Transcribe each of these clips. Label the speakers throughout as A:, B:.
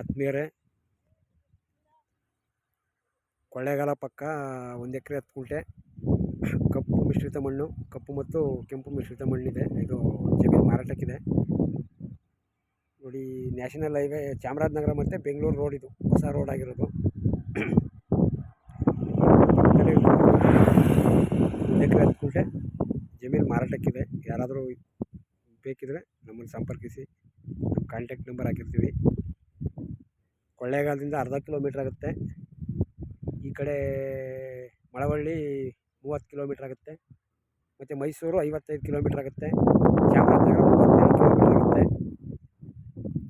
A: ಆತ್ಮೀಯರೇ, ಕೊಳ್ಳೇಗಾಲ ಪಕ್ಕ ಒಂದು ಎಕರೆ ಹತ್ತು ಗುಂಟೆ ಕಪ್ಪು ಮಿಶ್ರಿತ ಮಣ್ಣು, ಕಪ್ಪು ಮತ್ತು ಕೆಂಪು ಮಿಶ್ರಿತ ಮಣ್ಣಿದೆ. ಇದು ಜಮೀನು ಮಾರಾಟಕ್ಕಿದೆ. ನೋಡಿ, ನ್ಯಾಷನಲ್ ಹೈವೇ ಚಾಮರಾಜನಗರ ಮತ್ತು ಬೆಂಗಳೂರು ರೋಡ್ ಇದು, ಹೊಸ ರೋಡ್ ಆಗಿರೋದು. ಹತ್ತು ಜಮೀನು ಮಾರಾಟಕ್ಕಿದೆ. ಯಾರಾದರೂ ಬೇಕಿದ್ದರೆ ನಮ್ಮನ್ನು ಸಂಪರ್ಕಿಸಿ. ನಮ್ಮ ಕಾಂಟ್ಯಾಕ್ಟ್ ನಂಬರ್ ಹಾಕಿರ್ತೀವಿ. ಕೊಳ್ಳೇಗಾಲದಿಂದ ಅರ್ಧ ಕಿಲೋಮೀಟ್ರ್ ಆಗುತ್ತೆ. ಈ ಕಡೆ ಮಳವಳ್ಳಿ ಮೂವತ್ತು ಕಿಲೋಮೀಟ್ರ್ ಆಗುತ್ತೆ. ಮತ್ತು ಮೈಸೂರು ಐವತ್ತೈದು ಕಿಲೋಮೀಟ್ರ್ ಆಗುತ್ತೆ. ಚಾಮರಾಜನಗರ ಮೂವತ್ತೈದು ಕಿಲೋಮೀಟ್ರ್ ಆಗುತ್ತೆ.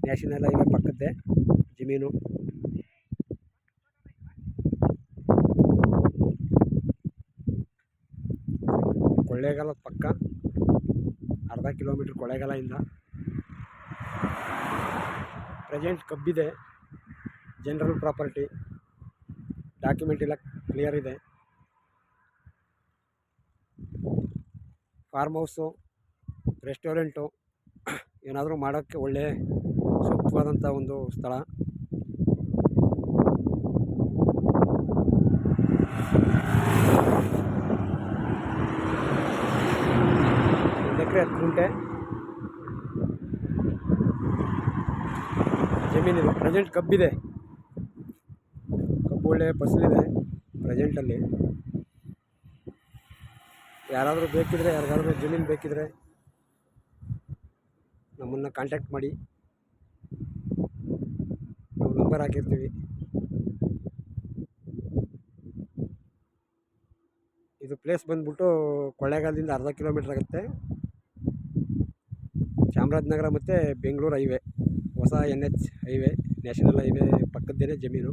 A: ನ್ಯಾಷನಲ್ ಹೈವೇ ಪಕ್ಕದ್ದೇ ಜಮೀನು ಕೊಳ್ಳೇಗಾಲದ ಪಕ್ಕ ಅರ್ಧ ಕಿಲೋಮೀಟ್ರ್ ಕೊಳ್ಳೇಗಾಲದಿಂದ ಪ್ರೆಸೆಂಟ್ ಕಬ್ಬಿದೆ. ಜನರಲ್ ಪ್ರಾಪರ್ಟಿ ಡಾಕ್ಯುಮೆಂಟ್ ಎಲ್ಲ ಕ್ಲಿಯರ್ ಇದೆ. ಫಾರ್ಮ್ ಹೌಸು ರೆಸ್ಟೋರೆಂಟು ಏನಾದರೂ ಮಾಡೋಕ್ಕೆ ಒಳ್ಳೆಯ ಸೂಕ್ತವಾದಂಥ ಒಂದು ಸ್ಥಳ. ಗುಂಟೆ ಜಮೀನಿದೆ. ಪ್ರೆಸೆಂಟ್ ಕಬ್ಬಿದೆ. ಕಬ್ಬು ಒಳ್ಳೆ ಫಸಲಿದೆ ಪ್ರೆಸೆಂಟಲ್ಲಿ. ಯಾರಾದರೂ ಬೇಕಿದ್ರೆ, ಯಾರಿಗಾದ್ರೂ ಜಮೀನು ಬೇಕಿದ್ರೆ ನಮ್ಮನ್ನು ಕಾಂಟ್ಯಾಕ್ಟ್ ಮಾಡಿ. ನಾವು ನಂಬರ್ ಹಾಕಿರ್ತೀವಿ. ಇದು ಪ್ಲೇಸ್ ಬಂದ್ಬಿಟ್ಟು ಕೊಳ್ಳೇಗಾಲದಿಂದ ಅರ್ಧ ಕಿಲೋಮೀಟ್ರ್ ಆಗುತ್ತೆ. ಚಾಮರಾಜನಗರ ಮತ್ತು ಬೆಂಗಳೂರು ಹೈವೇ ಹೊಸ N H highway national highway ಪಕ್ಕದ್ದೇನೆ ಜಮೀನು.